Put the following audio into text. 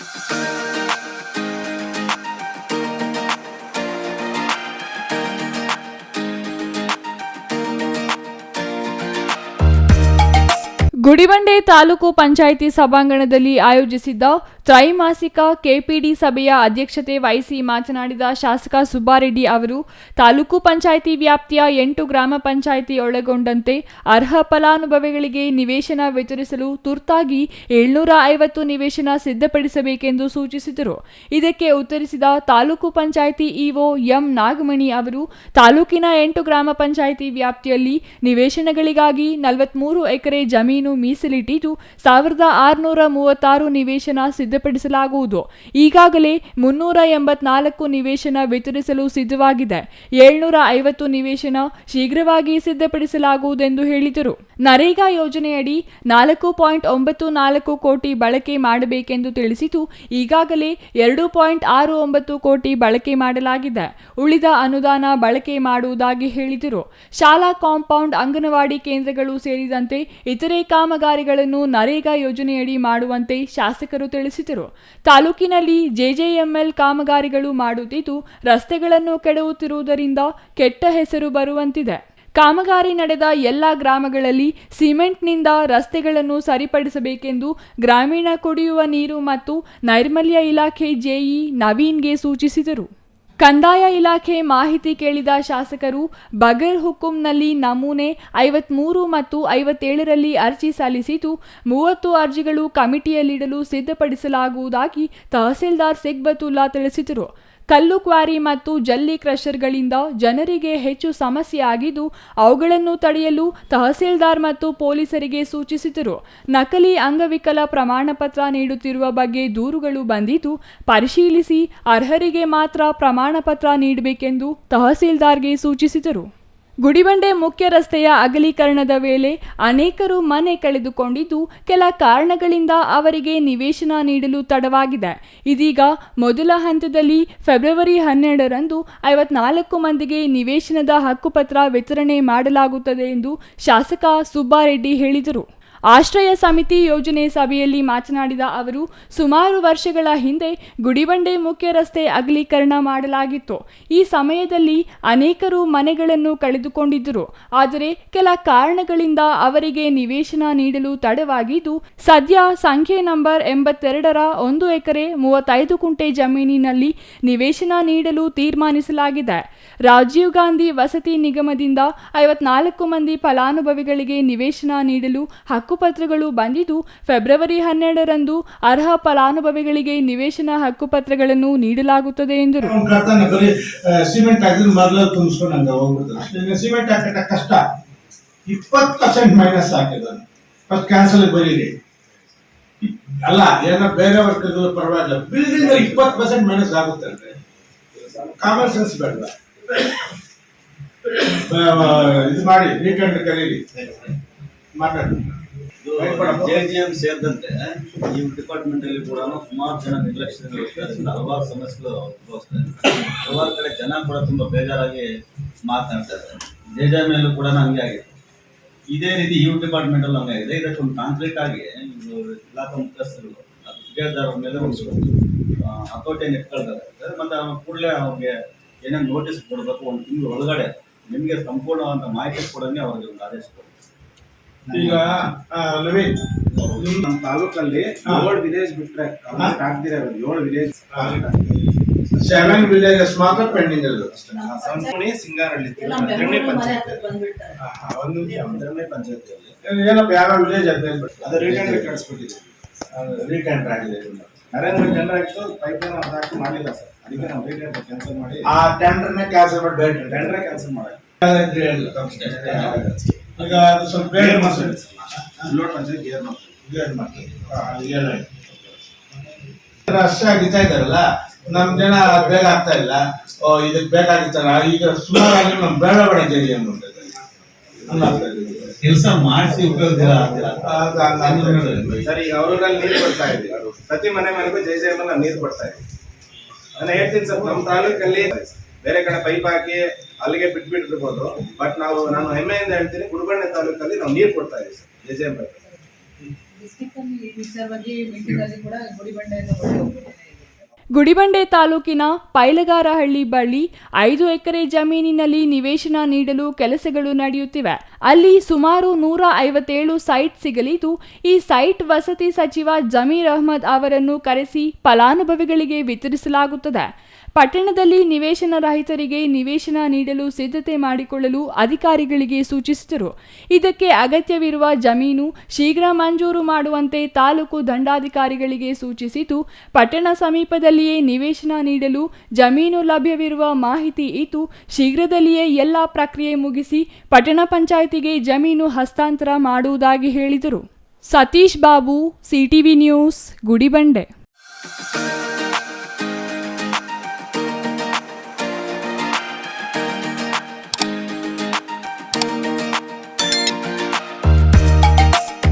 Música Gudibande taluk panchayat ಸಭಾಂಗಣದಲ್ಲಿ ಆಯೋಜಿಸಿದ್ದ ತ್ರೈಮಾಸಿಕ ಕೆಪಿಡಿ ಸಭೆಯ ಅಧ್ಯಕ್ಷತೆ ವಹಿಸಿ ಮಾತನಾಡಿದ ಶಾಸಕ ಸುಬ್ಬಾರೆಡ್ಡಿ ಅವರು, ತಾಲೂಕು ಪಂಚಾಯಿತಿ ವ್ಯಾಪ್ತಿಯ ಎಂಟು ಗ್ರಾಮ ಪಂಚಾಯಿತಿ ಒಳಗೊಂಡಂತೆ ಅರ್ಹ ಫಲಾನುಭವಿಗಳಿಗೆ ನಿವೇಶನ ವಿತರಿಸಲು ತುರ್ತಾಗಿ ಏಳ್ನೂರ ಐವತ್ತು ನಿವೇಶನ ಸಿದ್ಧಪಡಿಸಬೇಕೆಂದು ಸೂಚಿಸಿದರು. ಇದಕ್ಕೆ ಉತ್ತರಿಸಿದ ತಾಲೂಕು ಪಂಚಾಯಿತಿ ಇಒ ಎಂ ನಾಗಮಣಿ ಅವರು, ತಾಲೂಕಿನ ಎಂಟು ಗ್ರಾಮ ಪಂಚಾಯಿತಿ ವ್ಯಾಪ್ತಿಯಲ್ಲಿ ನಿವೇಶನಗಳಿಗಾಗಿ ನಲವತ್ಮೂರು ಎಕರೆ ಜಮೀನು ಮೀಸಲಿಟ್ಟಿದ್ದು ಸಾವಿರದ ಆರುನೂರ ಮೂವತ್ತಾರು ನಿವೇಶನ ಸಿದ್ಧಪಡಿಸಲಾಗುವುದು. ಈಗಾಗಲೇ ಮುನ್ನೂರ ಎಂಬತ್ನಾಲ್ಕು ನಿವೇಶನ ವಿತರಿಸಲು ಸಿದ್ಧವಾಗಿದೆ. ಏಳ್ನೂರ ಐವತ್ತು ನಿವೇಶನ ಶೀಘ್ರವಾಗಿ ಸಿದ್ಧಪಡಿಸಲಾಗುವುದೆಂದು ಹೇಳಿದರು. ನರೇಗಾ ಯೋಜನೆಯಡಿ ನಾಲ್ಕು ಪಾಯಿಂಟ್ ಒಂಬತ್ತು ನಾಲ್ಕು ಕೋಟಿ ಬಳಕೆ ಮಾಡಬೇಕೆಂದು ತಿಳಿಸಿತು ಈಗಾಗಲೇ ಎರಡು ಪಾಯಿಂಟ್ ಆರು ಒಂಬತ್ತು ಕೋಟಿ ಬಳಕೆ ಮಾಡಲಾಗಿದೆ. ಉಳಿದ ಅನುದಾನ ಬಳಕೆ ಮಾಡುವುದಾಗಿ ಹೇಳಿದರು. ಶಾಲಾ ಕಾಂಪೌಂಡ್ ಅಂಗನವಾಡಿ ಕೇಂದ್ರಗಳು ಸೇರಿದಂತೆ ಇತರೆ ಕಾಮಗಾರಿಗಳನ್ನು ನರೇಗಾ ಯೋಜನೆಯಡಿ ಮಾಡುವಂತೆ ಶಾಸಕರು ತಿಳಿಸಿದರು. ತಾಲೂಕಿನಲ್ಲಿ ಜೆಜೆಎಂಎಲ್ ಕಾಮಗಾರಿಗಳು ಮಾಡುತ್ತಿದ್ದು, ರಸ್ತೆಗಳನ್ನು ಕೆಡವುತ್ತಿರುವುದರಿಂದ ಕೆಟ್ಟ ಹೆಸರು ಬರುವಂತಿದೆ. ಕಾಮಗಾರಿ ನಡೆದ ಎಲ್ಲ ಗ್ರಾಮಗಳಲ್ಲಿ ಸಿಮೆಂಟ್ನಿಂದ ರಸ್ತೆಗಳನ್ನು ಸರಿಪಡಿಸಬೇಕೆಂದು ಗ್ರಾಮೀಣ ಕುಡಿಯುವ ನೀರು ಮತ್ತು ನೈರ್ಮಲ್ಯ ಇಲಾಖೆ ಜೆಇ ನವೀನ್ಗೆ ಸೂಚಿಸಿದರು. ಕಂದಾಯ ಇಲಾಖೆ ಮಾಹಿತಿ ಕೇಳಿದ ಶಾಸಕರು, ಬಗರ್ ಹುಕುಂನಲ್ಲಿ ನಮೂನೆ ಐವತ್ಮೂರು ಮತ್ತು ಐವತ್ತೇಳರಲ್ಲಿ ಅರ್ಜಿ ಸಲ್ಲಿಸಿದ್ದು, ಮೂವತ್ತು ಅರ್ಜಿಗಳು ಕಮಿಟಿಯಲ್ಲಿಡಲು ಸಿದ್ಧಪಡಿಸಲಾಗುವುದಾಗಿ ತಹಸೀಲ್ದಾರ್ ಸಿಗ್ಬತುಲ್ಲಾ ತಿಳಿಸಿದರು. ಕಲ್ಲು ಕ್ವಾರಿ ಮತ್ತು ಜಲ್ಲಿ ಕ್ರಷರ್ಗಳಿಂದ ಜನರಿಗೆ ಹೆಚ್ಚು ಸಮಸ್ಯೆ ಆಗಿದ್ದು ಅವುಗಳನ್ನು ತಡೆಯಲು ತಹಸೀಲ್ದಾರ್ ಮತ್ತು ಪೊಲೀಸರಿಗೆ ಸೂಚಿಸಿದರು. ನಕಲಿ ಅಂಗವಿಕಲ ಪ್ರಮಾಣಪತ್ರ ನೀಡುತ್ತಿರುವ ಬಗ್ಗೆ ದೂರುಗಳು ಬಂದಿದ್ದು, ಪರಿಶೀಲಿಸಿ ಅರ್ಹರಿಗೆ ಮಾತ್ರ ಪ್ರಮಾಣಪತ್ರ ನೀಡಬೇಕೆಂದು ತಹಸೀಲ್ದಾರ್ಗೆ ಸೂಚಿಸಿದರು. ಗುಡಿಬಂಡೆ ಮುಖ್ಯ ರಸ್ತೆಯ ಅಗಲೀಕರಣದ ವೇಳೆ ಅನೇಕರು ಮನೆ ಕಳೆದುಕೊಂಡಿದ್ದು, ಕೆಲ ಕಾರಣಗಳಿಂದ ಅವರಿಗೆ ನಿವೇಶನ ನೀಡಲು ತಡವಾಗಿದೆ. ಇದೀಗ ಮೊದಲ ಹಂತದಲ್ಲಿ ಫೆಬ್ರವರಿ ಹನ್ನೆರಡರಂದು ಐವತ್ನಾಲ್ಕು ಮಂದಿಗೆ ನಿವೇಶನದ ಹಕ್ಕುಪತ್ರ ವಿತರಣೆ ಮಾಡಲಾಗುತ್ತದೆ ಎಂದು ಶಾಸಕ ಸುಬ್ಬಾರೆಡ್ಡಿ ಹೇಳಿದರು. ಆಶ್ರಯ ಸಮಿತಿ ಯೋಜನೆ ಸಭೆಯಲ್ಲಿ ಮಾತನಾಡಿದ ಅವರು, ಸುಮಾರು ವರ್ಷಗಳ ಹಿಂದೆ ಗುಡಿಬಂಡೆ ಮುಖ್ಯ ರಸ್ತೆ ಅಗಲೀಕರಣ ಮಾಡಲಾಗಿತ್ತು. ಈ ಸಮಯದಲ್ಲಿ ಅನೇಕರು ಮನೆಗಳನ್ನು ಕಳೆದುಕೊಂಡಿದ್ದರು. ಆದರೆ ಕೆಲ ಕಾರಣಗಳಿಂದ ಅವರಿಗೆ ನಿವೇಶನ ನೀಡಲು ತಡವಾಗಿದ್ದು, ಸದ್ಯ ಸಂಖ್ಯೆ ನಂಬರ್ ಎಂಬತ್ತೆರಡರ ಒಂದು ಎಕರೆ ಮೂವತ್ತೈದು ಕುಂಟೆ ಜಮೀನಿನಲ್ಲಿ ನಿವೇಶನ ನೀಡಲು ತೀರ್ಮಾನಿಸಲಾಗಿದೆ. ರಾಜೀವ್ ಗಾಂಧಿ ವಸತಿ ನಿಗಮದಿಂದ ಐವತ್ನಾಲ್ಕು ಮಂದಿ ಫಲಾನುಭವಿಗಳಿಗೆ ನಿವೇಶನ ನೀಡಲು ಹಕ್ಕುಪತ್ರಗಳು ಬಂದಿದ್ದು ಫೆಬ್ರವರಿ ಹನ್ನೆರಡರಂದು ಅರ್ಹ ಫಲಾನುಭವಿಗಳಿಗೆ ನಿವೇಶನ ಹಕ್ಕುಪತ್ರಗಳನ್ನು ನೀಡಲಾಗುತ್ತದೆ ಎಂದರು. ಅಲ್ಲ, ಏನೋ ಬೇರೆ ವರ್ಗಗಳು ಪರವಾಗಿಲ್ಲ. ಬಿಲ್ಡಿಂಗ್ ಇಪ್ಪತ್ತು ಪರ್ಸೆಂಟ್ ಮೈನಸ್ ಆಗುತ್ತೆ ಅಂದ್ರೆ ಕಾಮನ್ ಸೆನ್ಸ್ ಬೇಡ. ಇದು ಮಾಡಿ ವೀಕೆಂಡ್ ಕರೀರಿ ಮಾತಾಡಿ ಜೆ ಜಿ ಎಂ ಸೇರಿದಂತೆ ಈ ಡಿಪಾರ್ಟ್ಮೆಂಟ್ ಅಲ್ಲಿ ಕೂಡ ಸುಮಾರು ಜನ ನಿರ್ಲಕ್ಷ್ಯದಿಂದ ಅದರಿಂದ ಹಲವಾರು ಸಮಸ್ಯೆಗಳು ಉದ್ಭವಿಸ್ತದೆ ಹಲವಾರು ಕಡೆ ಜನ ಕೂಡ ತುಂಬಾ ಬೇಜಾರಾಗಿ ಮಾತನಾಡ್ತಾ ಇದ್ದಾರೆ. ಜೆ ಜೆ ಎಂ ಕೂಡ ಹಂಗೆ ಆಗಿದೆ. ಇದೇ ರೀತಿ ಯು ಡಿಪಾರ್ಟ್ಮೆಂಟ್ ಅಲ್ಲಿ ಹಂಗೆ ಆಗಿದೆ. ಇದಕ್ಕೆ ಒಂದು ಕಾಂಕ್ರೀಟ್ ಆಗಿ ಇಲಾಖಾ ಮುಖ್ಯಸ್ಥರು ಸುಬೇದಾರ್ ಮೇಲೆ ಒಂದು ಹತೋಟಿಯನ್ನು ಇಟ್ಕೊಳ್ತಾರೆ. ಮತ್ತೆ ಅವ್ರ ಕೂಡಲೇ ಅವ್ರಿಗೆ ಏನೇನು ನೋಟಿಸ್ ಕೊಡಬೇಕು ಒಂದು ತಿಂಗಳು ಒಳಗಡೆ ನಿಮಗೆ ಸಂಪೂರ್ಣವಾದ ಮಾಹಿತಿ ಕೊಡೋದೇ ಅವ್ರಿಗೆ ಒಂದು ಆದೇಶ ಕೊಡಿ ಈಗ ಆ, ನವೀನ್. ನಿಮ್ ನಮ್ಮ ತಾಲೂಕಲ್ಲಿ ಏಳ್ ವಿಲೇಜ್ ಬಿಟ್ರೆ ವಿಲೇಜ್ ಆಗ್ದಿರ ಏಳು ವಿಲೇಜ್ ಸೆವೆನ್ ವಿಲೇಜಸ್ ಮಾತ್ರ ಪೆಂಡಿಂಗ್ ಅಲ್ಲಿ ಅಷ್ಟೇ. ಸಂಪೂರ್ಣಿ ಸಿಂಗಾರಳ್ಳಿ ಪಂಚಾಯತ್. ಒಂದು ಏನಪ್ಪ ಯಾವ ವಿಲೇಜ್ ಅಂತ ಬಿಟ್ಟು ಅದು ರೀಟೆಂಡರ್ ಕಳಿಸ್ಬಿಟ್ಟಿದೆ ರೀಟೆಂಡರ್ ಆಗಿದೆ. ನರೇಂದ್ರ ಟೆಂಡರ್ ಆಯ್ತು ಪೈಪ್ ಲೈನ್ ಅರ್ಧ ಹಾಕಿ ಮಾಡಲಿಲ್ಲ ಸರ್. ಅದಕ್ಕೆ ನಾವು ರೀಟೆಂಡರ್ ಕ್ಯಾನ್ಸಲ್ ಮಾಡಿ. ಆ ಟೆಂಡರ್ನೇ ಕ್ಯಾನ್ಸಲ್ ಮಾಡಿ. ಬೇರೆ ಟೆಂಡರ್ ಕ್ಯಾನ್ಸಲ್ ಮಾಡಿ ಈಗ ಅದು ಸ್ವಲ್ಪ ಬೇರೆ ಲೋಡ್ ಗೇರ್ ಮಾಡ್ತೀವಿ ರಶ್ ಆಗಿತಾ ಇದಾರಲ್ಲ ನಮ್ ಜನ ಬೇಗ ಆಗ್ತಾ ಇಲ್ಲ. ಓ ಇದಕ್ ಬೇಕಾಗಿತ್ತಲ್ಲ ಈಗ ಸುಮಾರಾಗಿ ನಮ್ ಬೇಡ ಬೇಡ ಜರಿ ಕೆಲಸ ಮಾಡಿಸಿ ಉಪಯೋಗ ಸರ್ ಈಗ ಅವರಲ್ಲಿ ನೀರು ಕೊಡ್ತಾ ಇದೆ. ಪ್ರತಿ ಮನೆ ಮನೆಗೂ ಜೈ ಜಯ ನೀರ್ ನೀರು ಕೊಡ್ತಾ ಇದೆ. ನಾನು ಹೇಳ್ತೀನಿ ಸರ್ ನಮ್ಮ ತಾಲೂಕಲ್ಲಿ ಬೇರೆ ಕಡೆ ಪೈಪ್ ಹಾಕಿ ಅಲ್ಲಿಗೆ ಬಿಟ್ಬಿಟ್ಟಿರ್ಬೋದು ಬಟ್ ನಾವು ನಾನು ಹೆಮ್ಮೆಯಿಂದ ಹೇಳ್ತೀನಿ ಗುರುಬಣ್ಣೆ ತಾಲೂಕಲ್ಲಿ ನಾವು ನೀರು ಕೊಡ್ತಾ ಇದ್ದೀವಿ ಸರ್ ಜೆಜೆ ಜೈ ಪೈಪ್. ಗುಡಿಬಂಡೆ ತಾಲೂಕಿನ ಪೈಲಗಾರಹಳ್ಳಿ ಬಳಿ ಐದು ಎಕರೆ ಜಮೀನಿನಲ್ಲಿ ನಿವೇಶನ ನೀಡಲು ಕೆಲಸಗಳು ನಡೆಯುತ್ತಿವೆ. ಅಲ್ಲಿ ಸುಮಾರು ನೂರ ಐವತ್ತೇಳು ಸೈಟ್ ಸಿಗಲಿದ್ದು ಈ ಸೈಟ್ ವಸತಿ ಸಚಿವ ಜಮೀರ್ ಅಹ್ಮದ್ ಅವರನ್ನು ಕರೆಸಿ ಫಲಾನುಭವಿಗಳಿಗೆ ವಿತರಿಸಲಾಗುತ್ತದೆ. ಪಟ್ಟಣದಲ್ಲಿ ನಿವೇಶನ ರಹಿತರಿಗೆ ನಿವೇಶನ ನೀಡಲು ಸಿದ್ಧತೆ ಮಾಡಿಕೊಳ್ಳಲು ಅಧಿಕಾರಿಗಳಿಗೆ ಸೂಚಿಸಿದರು. ಇದಕ್ಕೆ ಅಗತ್ಯವಿರುವ ಜಮೀನು ಶೀಘ್ರ ಮಂಜೂರು ಮಾಡುವಂತೆ ತಾಲೂಕು ದಂಡಾಧಿಕಾರಿಗಳಿಗೆ ಸೂಚಿಸಿತು. ಪಟ್ಟಣ ಸಮೀಪದಲ್ಲಿಯೇ ನಿವೇಶನ ನೀಡಲು ಜಮೀನು ಲಭ್ಯವಿರುವ ಮಾಹಿತಿ ಇತ್ತು. ಶೀಘ್ರದಲ್ಲಿಯೇ ಎಲ್ಲ ಪ್ರಕ್ರಿಯೆ ಮುಗಿಸಿ ಪಟ್ಟಣ ಪಂಚಾಯಿತಿಗೆ ಜಮೀನು ಹಸ್ತಾಂತರ ಮಾಡುವುದಾಗಿ ಹೇಳಿದರು. Satish Babu, CTV news, Gudibande.